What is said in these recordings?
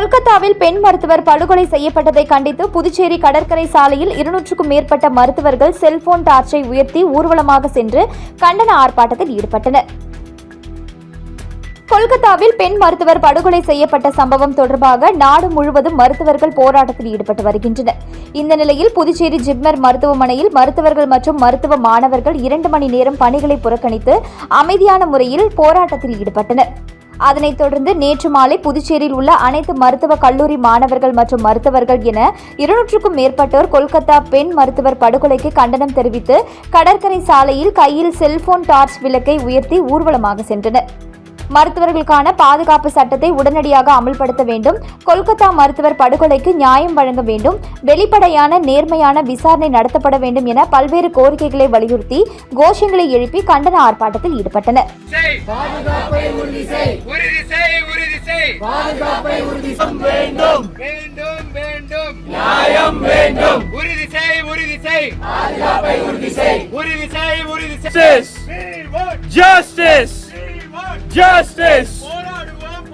கொல்கத்தாவில் பெண் மருத்துவர் படுகொலை செய்யப்பட்டதை கண்டித்து புதுச்சேரி கடற்கரை சாலையில் இருநூற்றுக்கும் மேற்பட்ட மருத்துவர்கள் செல்போன் டார்ச்சை உயர்த்தி ஊர்வலமாக சென்று கண்டன ஆர்ப்பாட்டத்தில் ஈடுபட்டனர். கொல்கத்தாவில் பெண் மருத்துவர் படுகொலை செய்யப்பட்ட சம்பவம் தொடர்பாக நாடு முழுவதும் மருத்துவர்கள் போராட்டத்தில் ஈடுபட்டு வருகின்றனர். இந்த நிலையில் புதுச்சேரி ஜிப்மர் மருத்துவமனையில் மருத்துவர்கள் மற்றும் மருத்துவ மாணவர்கள் இரண்டு மணி நேரம் பணிகளை புறக்கணித்து அமைதியான முறையில் போராட்டத்தில் ஈடுபட்டனர். அதனைத் தொடர்ந்து நேற்று மாலை புதுச்சேரியில் உள்ள அனைத்து மருத்துவ கல்லூரி மாணவர்கள் மற்றும் மருத்துவர்கள் என இருநூற்றுக்கும் மேற்பட்டோர் கொல்கத்தா பெண் மருத்துவர் படுகொலைக்கு கண்டனம் தெரிவித்து கடற்கரை சாலையில் கையில் செல்போன் டார்ச் விளக்கை உயர்த்தி ஊர்வலமாக சென்றனர். மருத்துவர்களுக்கான பாதுகாப்பு சட்டத்தை உடனடியாக அமல்படுத்த வேண்டும். கொல்கத்தா மருத்துவர் படுகொலைக்கு நியாயம் வழங்க வேண்டும். வெளிப்படையான நேர்மையான விசாரணை நடத்தப்பட வேண்டும் என பல்வேறு கோரிக்கைகளை வலியுறுத்தி கோஷங்களை எழுப்பி கண்டன ஆர்ப்பாட்டத்தில் ஈடுபட்டனர். வேண்டும் வேண்டும் வேண்டும் நியாயம் வேண்டும் உறுதி செய் உறுதி செய். பாதுகாப்பை உறுதி செய். உறுதி செய் உறுதி செய். Justice! Justice! Justice! போராடுவோம்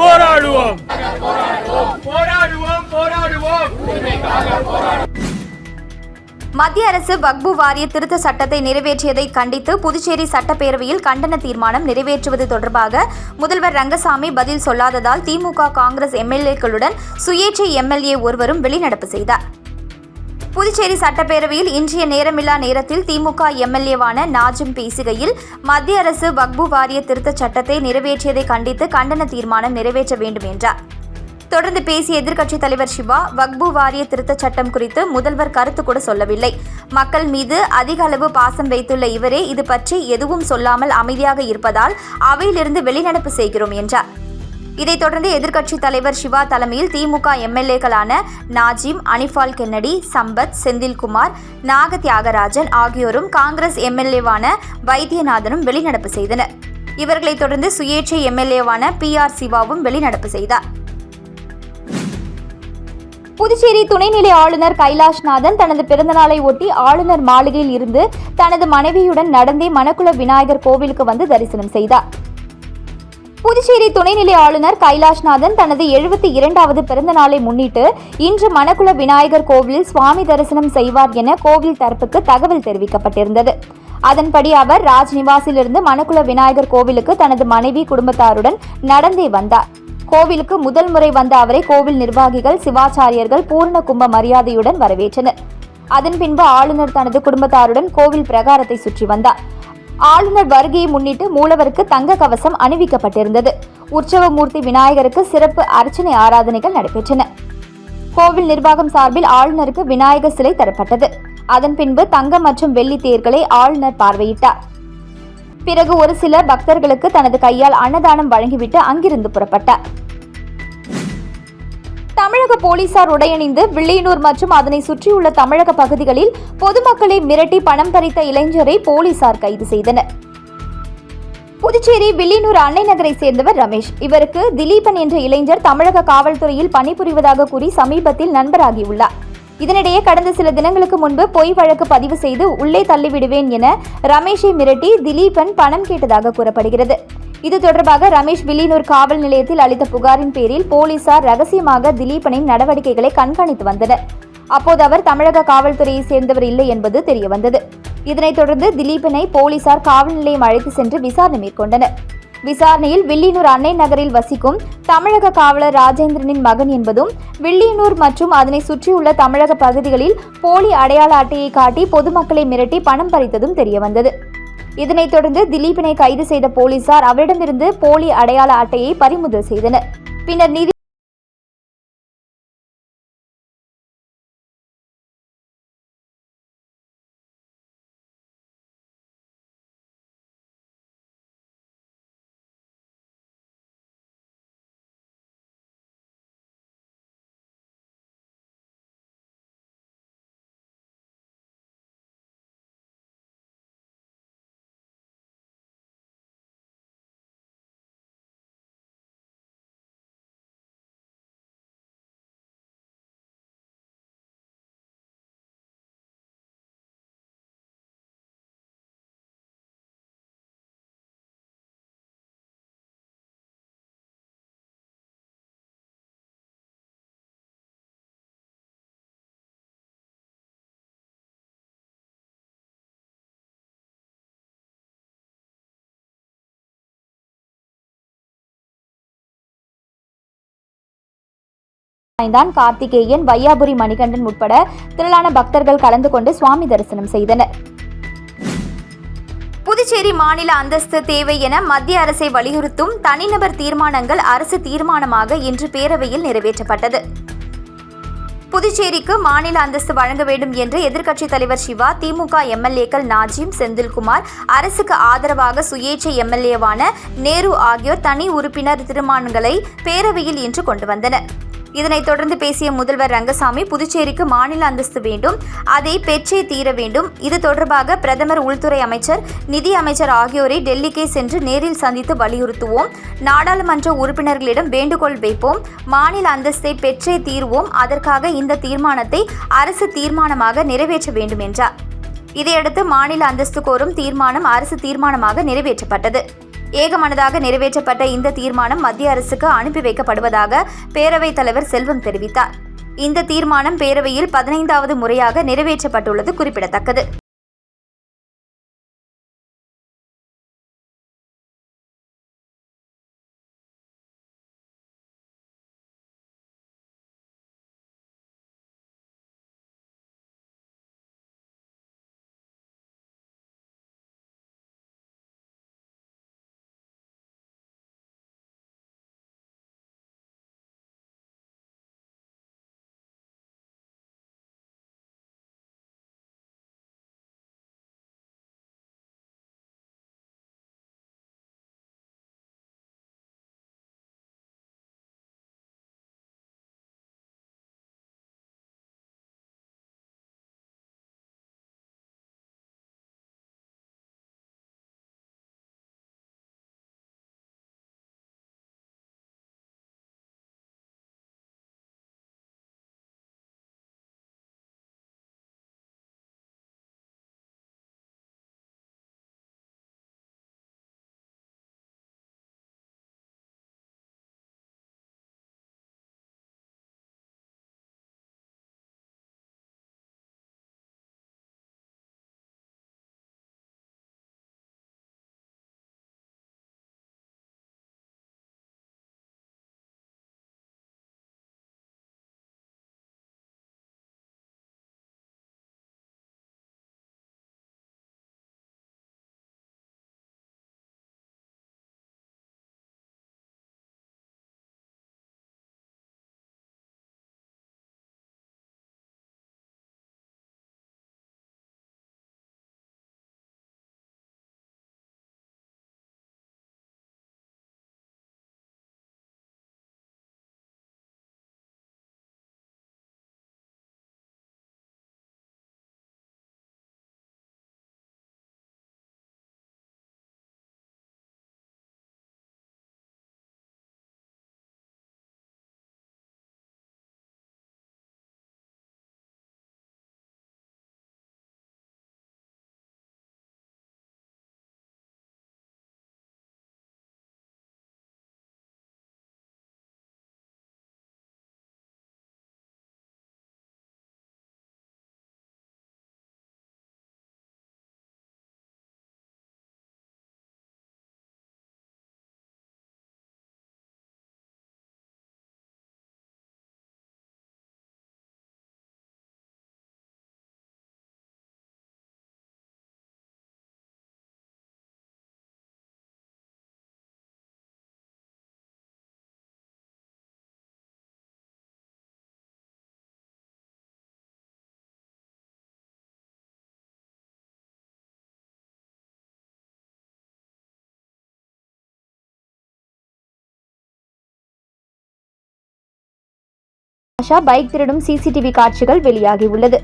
போராடுவோம் போராடுவோம் போராடுவோம் போராடுவோம் மத்திய அரசு வக்பு வாரிய திருத்த சட்டத்தை நிறைவேற்றியதை கண்டித்து புதுச்சேரி சட்டப்பேரவையில் கண்டன தீர்மானம் நிறைவேற்றுவது தொடர்பாக முதல்வர் ரங்கசாமி பதில் சொல்லாததால் திமுக காங்கிரஸ் எம்எல்ஏக்களுடன் சுயேட்சை எம்எல்ஏ ஒருவரும் வெளிநடப்பு செய்தார் புதுச்சேரி சட்டப்பேரவையில் இன்றைய நேரமில்லா நேரத்தில் திமுக எம்எல்ஏவான நாஜிம் பேசுகையில் மத்திய அரசு வக்பு வாரிய திருத்தச் சட்டத்தை நிறைவேற்றியதை கண்டித்து கண்டன தீர்மானம் நிறைவேற்ற வேண்டும் என்றார். தொடர்ந்து பேசிய எதிர்க்கட்சித் தலைவர் சிவா வக்பு வாரிய திருத்தச் சட்டம் குறித்து முதல்வர் கருத்து கூட சொல்லவில்லை. மக்கள் மீது அதிக அளவு பாசம் வைத்துள்ள இவரே இது பற்றி எதுவும் சொல்லாமல் அமைதியாக இருப்பதால் அவையிலிருந்து வெளிநடப்பு செய்கிறோம் என்றார். இதைத் தொடர்ந்து எதிர்க்கட்சித் தலைவர் சிவா தலைமையில் திமுக எம்எல்ஏக்களான நாஜிம் அனிஃபால் கென்னடி சம்பத் செந்தில்குமார் நாக தியாகராஜன் ஆகியோரும் காங்கிரஸ் எம்எல்ஏவான வைத்தியநாதனும் வெளிநடப்பு செய்தனர். இவர்களைத் தொடர்ந்து சுயேட்சை எம்எல்ஏவான பி ஆர் சிவாவும் வெளிநடப்பு செய்தார். புதுச்சேரி துணைநிலை ஆளுநர் கைலாஷ்நாதன் தனது பிறந்தநாளை ஒட்டி ஆளுநர் மாளிகையில் இருந்து தனது மனைவியுடன் நடந்தே மணக்குள விநாயகர் கோவிலுக்கு வந்து தரிசனம் செய்தார். புதுச்சேரி துணைநிலை ஆளுநர் கைலாஷ்நாதன் தனது எழுபத்தி இரண்டாவது பிறந்த நாளை முன்னிட்டு இன்று மணக்குள விநாயகர் கோவிலில் சுவாமி தரிசனம் செய்வார் என கோவில் தரப்புக்கு தகவல் தெரிவிக்கப்பட்டிருந்தது. அதன்படி அவர் ராஜ்நிவாசிலிருந்து மணக்குள விநாயகர் கோவிலுக்கு தனது மனைவி குடும்பத்தாருடன் நடந்தே வந்தார். கோவிலுக்கு முதல் முறை வந்த அவரை கோவில் நிர்வாகிகள் சிவாச்சாரியர்கள் பூர்ண கும்ப மரியாதையுடன் வரவேற்றனர். அதன் பின்பு ஆளுநர் தனது குடும்பத்தாருடன் கோவில் பிரகாரத்தை சுற்றி வந்தார். ஆளுநர் வருகையை முன்னிட்டு மூலவருக்கு தங்க கவசம் அணிவிக்கப்பட்டிருந்தது. உற்சவமூர்த்தி விநாயகருக்கு சிறப்பு அர்ச்சனை ஆராதனைகள் நடைபெற்றன. கோவில் நிர்வாகம் சார்பில் ஆளுநருக்கு விநாயகர் சிலை தரப்பட்டது. அதன் பின்பு தங்கம் மற்றும் வெள்ளி தேர்களை ஆளுநர் பார்வையிட்டார். பிறகு ஒரு சில பக்தர்களுக்கு தனது கையால் அன்னதானம் வழங்கிவிட்டு அங்கிருந்து புறப்பட்டார். தமிழக போலீசார் உடையணிந்து வில்லியனூர் மற்றும் அதனை சுற்றியுள்ள தமிழக பகுதிகளில் பொதுமக்களை மிரட்டி பணம் பறித்த இளைஞரை போலீசார் கைது செய்தனர். புதுச்சேரி வில்லியனூர் அன்னை நகரை சேர்ந்தவர் ரமேஷ். இவருக்கு திலீபன் என்ற இளைஞர் தமிழக காவல்துறையில் பணிபுரிவதாக கூறி சமீபத்தில் நண்பராகியுள்ளார். இதனிடையே கடந்த சில தினங்களுக்கு முன்பு பொய் வழக்கு பதிவு செய்து உள்ளே தள்ளிவிடுவேன் என ரமேஷை மிரட்டி திலீபன் பணம் கேட்டதாக கூறப்படுகிறது. இது தொடர்பாக ரமேஷ் வில்லியனூர் காவல் நிலையத்தில் அளித்த புகாரின் பேரில் போலீசார் ரகசியமாக திலீபனின் நடவடிக்கைகளை கண்காணித்து வந்தனர். அப்போது அவர் தமிழக காவல்துறையை சேர்ந்தவர் இல்லை என்பது தெரியவந்தது. இதனைத் தொடர்ந்து திலீபனை போலீசார் காவல் நிலையம் அழைத்து சென்று விசாரணை மேற்கொண்டனர். விசாரணையில் வில்லியனூர் அன்னை நகரில் வசிக்கும் தமிழக காவலர் ராஜேந்திரனின் மகன் என்பதும் வில்லியனூர் மற்றும் அதனை சுற்றியுள்ள தமிழக பகுதிகளில் போலி அடையாள அட்டையை காட்டி பொதுமக்களை மிரட்டி பணம் பறித்ததும் தெரியவந்தது. இதனைத் தொடர்ந்து திலீபினை கைது செய்த போலீசார் அவரிடமிருந்து போலி அடையாள அட்டையை பறிமுதல் செய்தனர். பின்னர் நீதி தான் கார்த்திகேயன் வையாபுரி மணிகண்டன் உட்பட திரளான பக்தர்கள் கலந்து கொண்டு சுவாமி தரிசனம் செய்தனர். புதுச்சேரி மாநில அந்தஸ்து தேவை என மத்திய அரசை வலியுறுத்தும் தனிநபர் தீர்மானங்கள் அரசு தீர்மானமாக இன்று பேரவையில் நிறைவேற்றப்பட்டது. புதுச்சேரிக்கு மாநில அந்தஸ்து வழங்க வேண்டும் என்று எதிர்க்கட்சித் தலைவர் சிவா திமுக எம்எல்ஏக்கள் நாஜிம் செந்தில்குமார் அரசுக்கு ஆதரவாக சுயேட்சை எம்எல்ஏவான நேரு ஆகியோர் தனி உறுப்பினர் தீர்மானங்களை பேரவையில் இன்று கொண்டு வந்தனர். இதனைத் தொடர்ந்து பேசிய முதல்வர் ரங்கசாமி புதுச்சேரிக்கு மாநில அந்தஸ்து வேண்டும் அதை பெற்றே தீர வேண்டும். இது தொடர்பாக பிரதமர் உள்துறை அமைச்சர் நிதி அமைச்சர் ஆகியோரை டெல்லிக்கே சென்று நேரில் சந்தித்து வலியுறுத்துவோம். நாடாளுமன்ற உறுப்பினர்களிடம் வேண்டுகோள் வைப்போம். மாநில அந்தஸ்தை பெற்றே தீர்வோம். அதற்காக இந்த தீர்மானத்தை அரசு தீர்மானமாக நிறைவேற்ற வேண்டும் என்றார். இதையடுத்து மாநில அந்தஸ்து கோரும் தீர்மானம் அரசு தீர்மானமாக நிறைவேற்றப்பட்டது. ஏகமனதாக நிறைவேற்றப்பட்ட இந்த தீர்மானம் மத்திய அரசுக்கு அனுப்பி வைக்கப்படுவதாக பேரவைத் தலைவர் செல்வம் தெரிவித்தார். இந்த தீர்மானம் பேரவையில் பதினைந்தாவது முறையாக நிறைவேற்றப்பட்டுள்ளது குறிப்பிடத்தக்கது. ஆஷா பைக் திருடும் சிசிடிவி காட்சிகள் வெளியாகியுள்ளது.